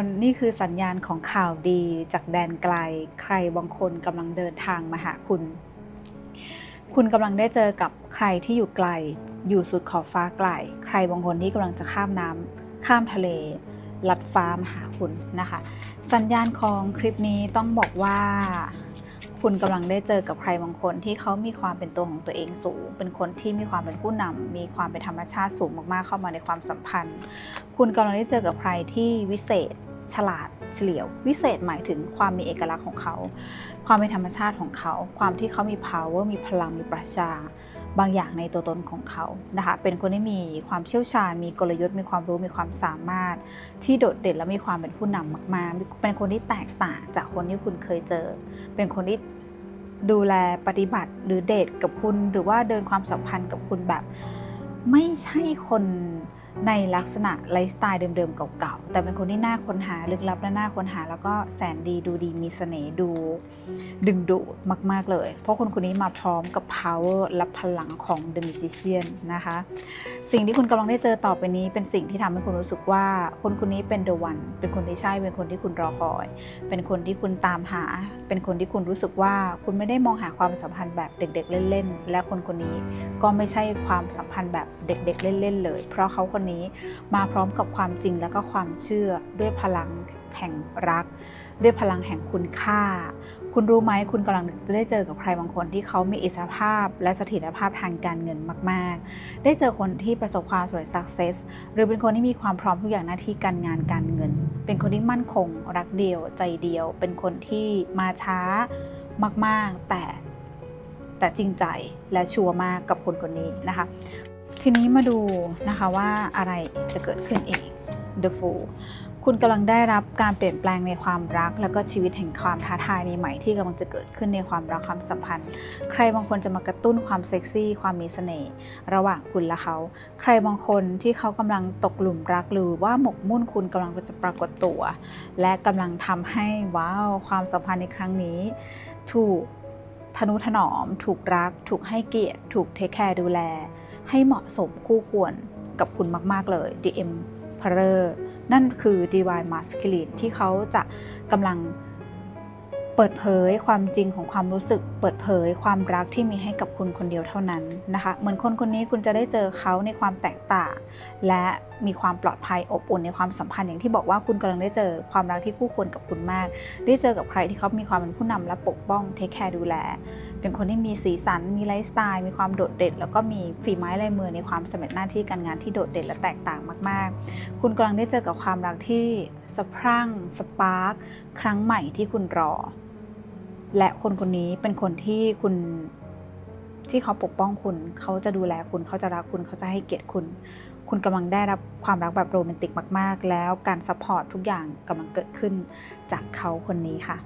คนนี่คือสัญญาณของข่าวดีจากแดนไกล ใครบางคนกำลังเดินทางมาหาคุณ คุณกำลังได้เจอกับใครที่อยู่ไกล อยู่สุดขอบฟ้าไกล ใครบางคนที่กำลังจะข้ามน้ำข้ามทะเลลัดฟ้ามาหาคุณนะคะ สัญญาณของคลิปนี้ต้องบอกว่า คุณกำลังได้เจอกับใครบางคนที่เขามีความเป็นตัวของตัวเองสูง เป็นคนที่มีความเป็นผู้นำมีความเป็นธรรมชาติสูงมากๆเข้ามาในความสัมพันธ์ คุณกำลังได้เจอกับใครที่วิเศษ ฉลาดเฉลียว วิเศษหมายถึงความมีเอกลักษณ์ของเขา ความเป็นธรรมชาติของเขา ความที่เขามี power มีพลังมีประชา บางอย่างในตัวตนของเขานะคะเป็นคนที่มีความเชี่ยวชาญ มีกลยุทธ์มีความรู้มีความสามารถ ที่โดดเด่นและมีความเป็นผู้นำมากๆ เป็นคนที่แตกต่างจากคนที่คุณเคยเจอ เป็นคนที่ดูแลปฏิบัติหรือเดทกับคุณ หรือว่าเดินความสัมพันธ์กับคุณแบบ ไม่ใช่คนในลักษณะไลฟ์สไตล์เดิมๆเก่าๆแต่เป็นคนที่น่าค้นหาลึกลับและน่าค้นหา แล้วก็แสนดีดูดีมีเสน่ห์ดูดึงดูดมากๆเลย เพราะคนคนนี้มาพร้อมกับ power และพลังของ The Magician นะคะ สิ่งที่คุณกำลังได้เจอต่อไปนี้ เป็นสิ่งที่ทำให้คุณรู้สึกว่า คนคนนี้เป็น the one เป็นคนที่ใช่ เป็นคนที่คุณรอคอย เป็นคนที่คุณตามหา เป็นคนที่คุณรู้สึกว่าคุณไม่ได้มองหาความสัมพันธ์แบบเด็ก ๆ เล่นๆ และคนคนนี้ก็ไม่ใช่ความสัมพันธ์แบบเด็ก ๆ เล่นๆ เลย เพราะเขาคนนี้ มาพร้อมกับความจริงและก็ความเชื่อด้วยพลังแห่งรัก ด้วยพลังแห่งคุณค่า คุณรู้ไหมคุณกำลังจะได้เจอกับใครบางคนที่เขามีอิสรภาพ และเสถียรภาพทางการเงินมาก ๆ ได้เจอคนที่ประสบความสำเร็จ success หรือเป็นคนที่มีความพร้อมทุกอย่างหน้าที่การงานการเงิน เป็นคนที่มั่นคง รักเดียว ใจเดียว เป็นคนที่มาช้ามาก ๆ แต่แต่จริงใจและชัวร์มากกับคนคนนี้นะคะ ทีนี้มาดูนะคะว่าอะไรจะเกิดขึ้นอีก The Fool คุณกำลังได้รับการเปลี่ยนแปลงในความรัก แล้วก็ชีวิตแห่งความท้าทายใหม่ๆที่กำลังจะเกิดขึ้นในความรักความสัมพันธ์ ใครบางคนจะมากระตุ้นความเซ็กซี่ความมีเสน่ห์ระหว่างคุณและเขา ใครบางคนที่เขากำลังตกหลุมรักหรือว่าหมกมุ่นคุณกำลังจะปรากฏตัว และกำลังทำให้ว้าวความสัมพันธ์ในครั้งนี้ ถูกทนุถนอม ถูกรัก ถูกให้เกียรติ ถูกเทคแคร์ดูแล ให้เหมาะสมคู่ควรกับคุณมาก ๆ เลย The Emperor นั่นคือ Divine Masculine ที่เขาจะกำลังเปิดเผยความจริงของความรู้สึก เปิดเผยความรักที่มีให้กับคุณคนเดียวเท่านั้นนะคะ เหมือนคนคนนี้คุณจะได้เจอเขาในความแตกต่าง และมีความปลอดภัยอบอุ่นในความสัมพันธ์อย่างที่บอกว่าคุณกำลังได้เจอความรักที่คู่ควรกับคุณมาก ได้เจอกับใครที่เขามีความเป็นผู้นำและปกป้องเทคแคร์ดูแล เป็นคนที่มีสีสัน มีไลฟ์สไตล์ มีความโดดเด่น แล้วก็มีฝีไม้ลายมือในความสำเร็จหน้าที่การงานที่โดดเด่นและแตกต่างมาก ๆ คุณกำลังได้เจอกับความรักที่สะพรั่งสปาร์คครั้งใหม่ที่คุณรอ และคนคนนี้เป็นคนที่คุณที่เขาปกป้องคุณ เขาจะดูแลคุณ เขาจะรักคุณ เขาจะให้เกียรติคุณ คุณกำลังได้รับความรักแบบโรแมนติกมาก ๆ แล้วการซัพพอร์ตทุกอย่างกำลังเกิดขึ้นจากเขาคนนี้ค่ะ